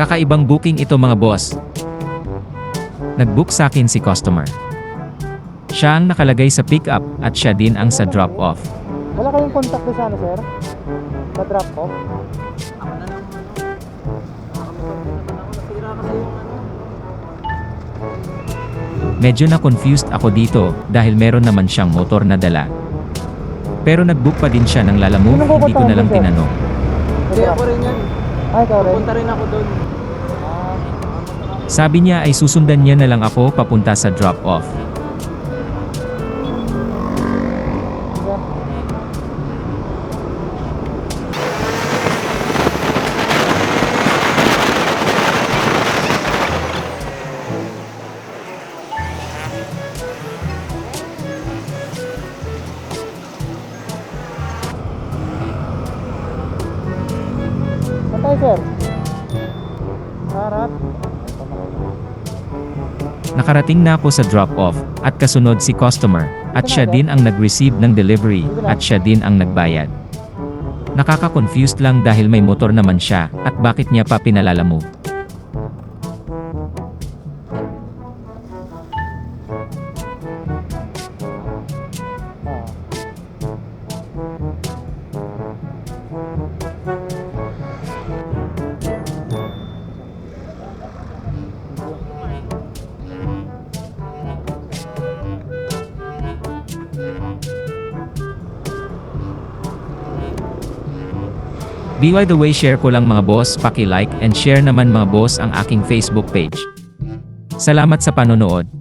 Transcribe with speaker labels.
Speaker 1: Kakaibang booking ito mga boss. Nag-book sa akin si customer. Siya ang nakalagay sa pick-up at siya din ang sa drop-off.
Speaker 2: Wala kayong contact sa ano, sir? Sa drop off?
Speaker 3: Ako na lang. Nasira kasi yung ano.
Speaker 1: Medyo na-confused ako dito dahil meron naman siyang motor na dala. Pero nag-book pa din siya ng lalamove,
Speaker 2: Sino
Speaker 1: hindi ko na lang tinanong.
Speaker 3: Hindi ako rin yan.
Speaker 2: Ay, ikaw rin.
Speaker 3: Pupunta rin ako doon.
Speaker 1: Sabi niya ay susundan niya na lang ako papunta sa drop-off.
Speaker 2: tayo, sir? Harap.
Speaker 1: Nakarating na ako sa drop-off at kasunod si customer at siya din ang nag-receive ng delivery at siya din ang nagbayad. Nakaka-confused lang dahil may motor naman siya at bakit niya pa pinalalamove. By the way share ko lang mga boss, paki-like and share naman mga boss ang aking Facebook page. Salamat sa panonood.